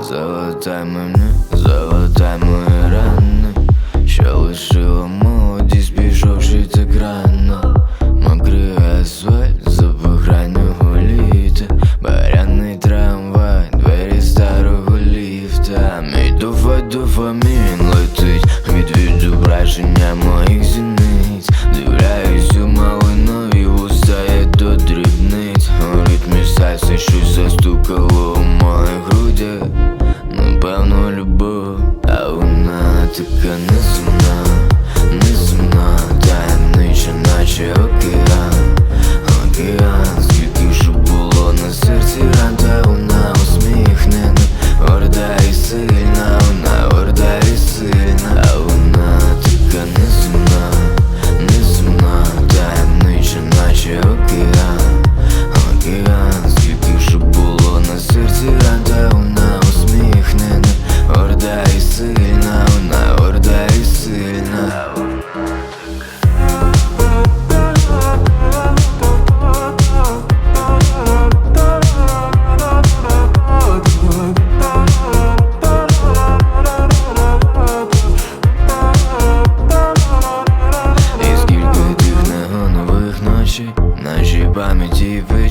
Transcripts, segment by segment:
Залатай мене, залатай мої рани, що лишила молодість, пішовши так рано Мокрий асфальт, запах раннього літа Баряний трамвай, двері старого ліфта. Мій дуфа, дуфа, летить вона така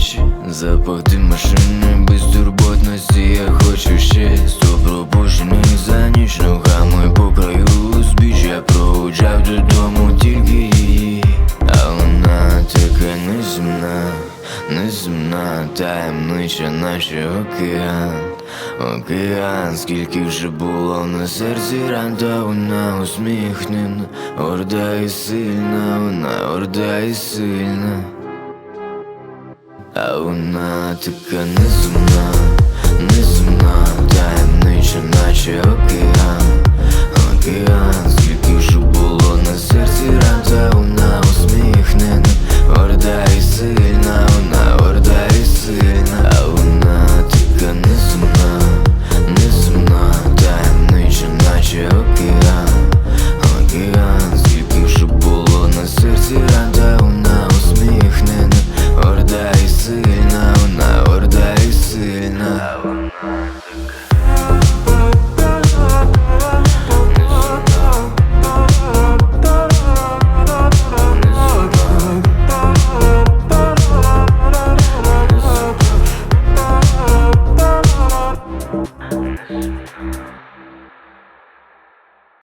печі Запах дим машини безтурботності я хочу ще. Сто пропущених за ніч ногами по краю узбіч Я проводжав додому тільки її. А вона така неземна, неземна, таємнича, наче океан. Океан, скільки вже було на серці ран, та вона усміхнена, горда і сильна, вона горда і сильна, а вона така незумна, неземна,